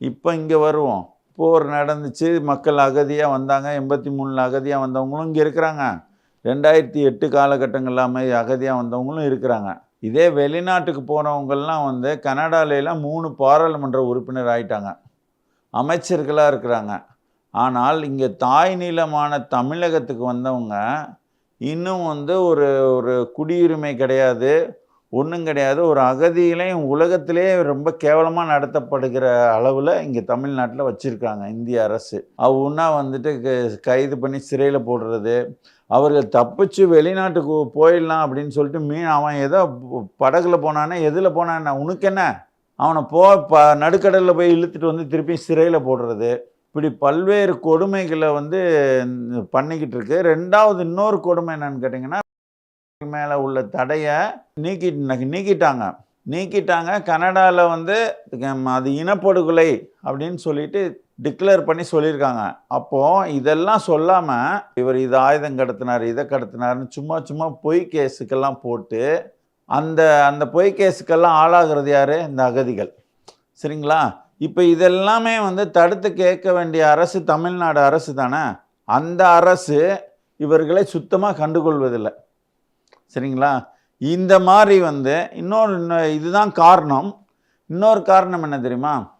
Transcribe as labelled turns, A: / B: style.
A: இப்போ இங்கே வருவோம். போர் நடந்துச்சு மக்கள் அகதியாக வந்தாங்க எண்பத்தி மூணில் அகதியாக வந்தவங்களும் இங்கே இருக்கிறாங்க. ரெண்டாயிரத்தி எட்டு காலகட்டங்கள் மாதிரி அகதியாக வந்தவங்களும் இருக்கிறாங்க. இதே வெளிநாட்டுக்கு போனவங்கள்லாம் வந்து கனடாலெலாம் மூணு பாராளுமன்ற உறுப்பினர் ஆயிட்டாங்க. அமைச்சர்களாக இருக்கிறாங்க. ஆனால் இங்கே தாய் நீளமான தமிழகத்துக்கு வந்தவங்க இன்னும் வந்து ஒரு ஒரு குடியுரிமை கிடையாது. ஒன்றும் கிடையாது. ஒரு அகதியிலையும் உலகத்திலே ரொம்ப கேவலமாக நடத்தப்படுகிற அளவில் இங்கே தமிழ்நாட்டில் வச்சுருக்காங்க இந்திய அரசு. ஒன்றா வந்துட்டு க- கைது பண்ணி சிறையில் போடுறது. அவர்கள் தப்பிச்சு வெளிநாட்டுக்கு போயிடலாம் அப்படின்னு சொல்லிட்டு மீன் அவன் ஏதோ படகுல போனானே எதில் போனானே உனக்கு என்ன? அவனை போ ப நடுக்கடலில் போய் இழுத்துட்டு வந்து திருப்பி சிறையில் போடுறது. இப்படி பல்வேறு கொடுமைகளை வந்து பண்ணிக்கிட்டு இருக்கு. ரெண்டாவது இன்னொரு கொடுமை என்னன்னு கேட்டிங்கன்னா மேலே உள்ள தடையை நீக்கி நீக்கிட்டாங்க. நீக்கிட்டாங்க. கனடாவில் வந்து அது இனப்படுகொலை அப்படின்னு சொல்லிட்டு டிக்ளேர் பண்ணி சொல்லியிருக்காங்க. அப்போது இதெல்லாம் சொல்லாமல் இவர் இது ஆயுதம் கடத்தினார் இதை கடத்தினார்னு சும்மா சும்மா பொய் கேஸுக்கெல்லாம் போட்டு அந்த அந்த பொய் கேஸுக்கெல்லாம் ஆளாகிறது யார்? இந்த அகதிகள். சரிங்களா? இப்போ இதெல்லாமே வந்து தடுத்து கேட்க வேண்டிய அரசு தமிழ்நாடு அரசு தானே? அந்த அரசு இவர்களை சுத்தமாக கண்டுகொள்வதில்லை. சரிங்களா? இந்த மாதிரி வந்து இன்னொரு இதுதான் காரணம். இன்னொரு காரணம் என்ன தெரியுமா?